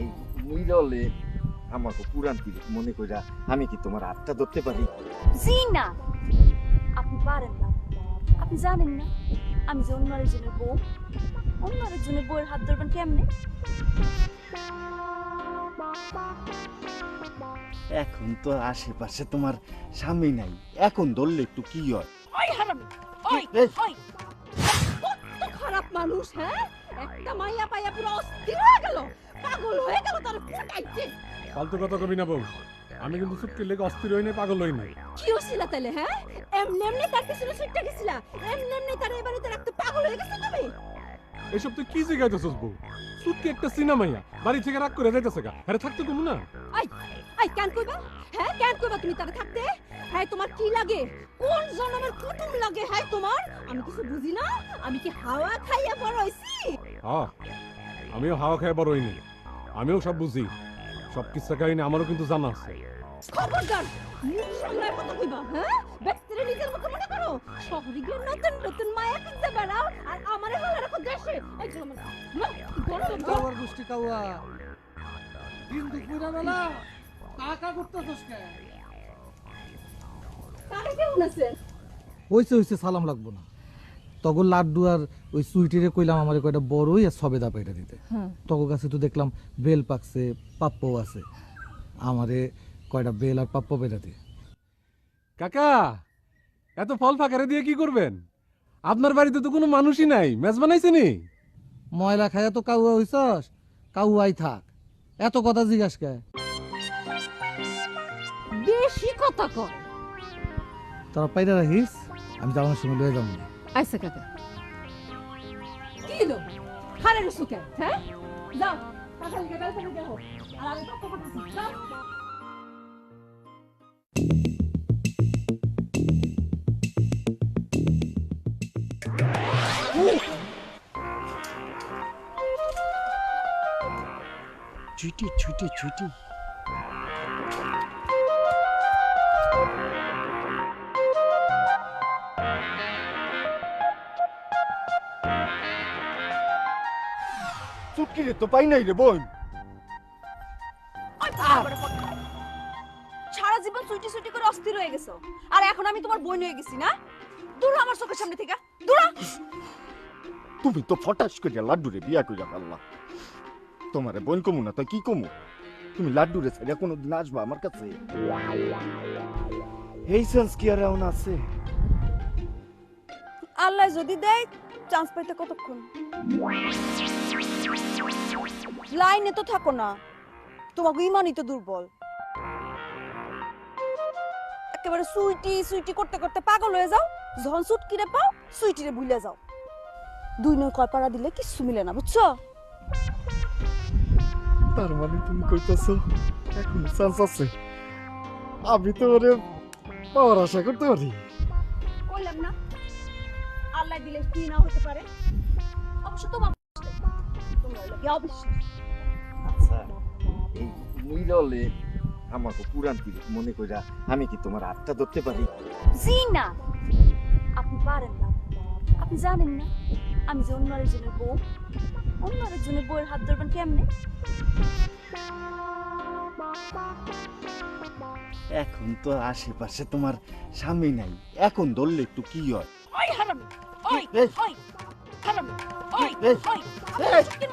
এই মুইরলে আমাকে পুরান পিরিত মনে কইরা আমি কি তোমার হাতটা ধরতে পারি? জি না। আপনি পারেন না। আপনি জানেন না আমি যে অন্য আরেকজনের বউ অন্য আরেকজনের বউয়ের হাত ধরবেন কেমনে? এখন তো আশেপাশে তোমার স্বামী নাই। এখন ধরলে একটু কি হয়? ওই হারামি ওই ওই। কত খারাপ মানুষ হ্যাঁ? একটা মাইয়া পাইয়া পুরো অস্থির হয়ে গেল। ফালতু কথা কবি না বউ। আমি কিন্তু চুটকির লেগে অস্থির হই নাই পাগল হই নাই। কি হচ্ছিল তাহলে হ্যাঁ? এমনি এমনি তার পিছনে ছুটতে গেছিলা। এমনি এমনি তার এই বাড়িতে রাখতে পাগল হয়ে গেছো তুমি। এসব তুই কি জিগাইতেছস বউ? চুটকি একটা সিনেমাইয়া বাড়ি থেকে রাগ করে যাইতেছে গা। আরে থাকতে কমু না। আই আই কেন কইবা? হ্যাঁ কেন কইবা তুমি তারে থাকতে? হ্যাঁ তোমার কি লাগে? কোন জনমের কুটুম লাগে হ্যাঁ তোমার? আমি কিছু বুঝি না? আমি কি হাওয়া খাইয়া বড় হইছি? হ্যাঁ আমিও হাওয়া খাই বড় হইনি আমিও সব বুঝি। সব কিচ্ছা কাহিনী আমারও কিন্তু জানা আছে। খবরদার মুখ সামলায় কথা কইবা হ্যাঁ? ব্যক্তিরে নিজের মুখে মনে করো শহরে গিয়ে নতুন নতুন মায়া খুঁজতে বেড়াও আর আমারে হলে রাখো দেশে। এই যে আমার কাওয়ার গোষ্ঠী কাওয়া দিন দুপুরা বেলা কাকা করতেছস কে? কেমন আছেন হইছে হইছে সালাম লাগবো না। তখন লাড্ডু আর ওই সুইটিরে কইলাম আমার কয়টা বড়ই আর সবেদা পেটা দিতে। তখন কাছে তো দেখলাম বেল পাকছে পাপ্পও আছে। আমারে কয়টা বেল আর পাপ্প পেটা দিয়ে কাকা এত ফল ফাঁকারে দিয়ে কি করবেন? আপনার বাড়িতে তো কোনো মানুষই নাই মেজ বানাইছে নি ময়লা খায়া তো কাউয়া হইছস কাউয়াই থাক। এত কথা জিজ্ঞাস কে? বেশি কথা কয়। তোরা পাইরা রাখিস আমি যাওয়ার সময় লয়ে যাব। আইসা কাকা কি হলো? খারে রসুকে হ্যাঁ? যাও কাকা লিখে দেখো আর আমি তো কথা যাও। ছুটি ছুটি ছুটি। চুটকি রে তো পাই নাই রে বোন। সারা জীবন সুইটি সুইটি করে অস্থির হয়ে গেছো। আর এখন আমি তোমার বোন হয়ে গেছি না? দূর আমার চোখের সামনে থেকে। দূর তুমি তো ফটাস করে লাড্ডুরে বিয়া কইরা পারলা তোমারে বোন কমু না তো কি কমু? তুমি লাড্ডুরে ছেড়ে কোনোদিন আসবা আমার কাছে? এই সেন্স কি আর এমন আছে? আল্লাহ যদি দেয় চান্স পাইতে কতক্ষণ? লাইনে তো থাকো না। তোমাকে ইমানই তো দুর্বল। একেবারে সুইটি সুইটি করতে করতে পাগল হয়ে যাও। যখন সুটকিরে পাও সুইটিরে ভুলে যাও। দুই নয় কয়পাড়া দিলে কিচ্ছু মিলে না বুঝছ? তার মানে তুমি কইতাছো এখন চান্স আছে। আমি তো ওরে পাওয়ার আশা করতে পারি। কইলাম না আল্লাহ দিলে কি না হতে পারে। অবশ্য তোমার আচ্ছা এই মুইরলে আমাকে পুরান পিরিত মনে কইরা আমি কি তোমার হাতটা ধরতে পারি? জি না। আপনি পারেন না। আপনি জানেন না আমি যে অন্য আরেকজনের বউ অন্য আরেকজনের বউয়ের হাত ধরবেন কেমনে? এখন তো আশেপাশে তোমার স্বামী নাই। এখন ধরলে একটু কি হয়? ওই হারামি ওই ওই হারামি। ওই এই, ওই এই, সত্যি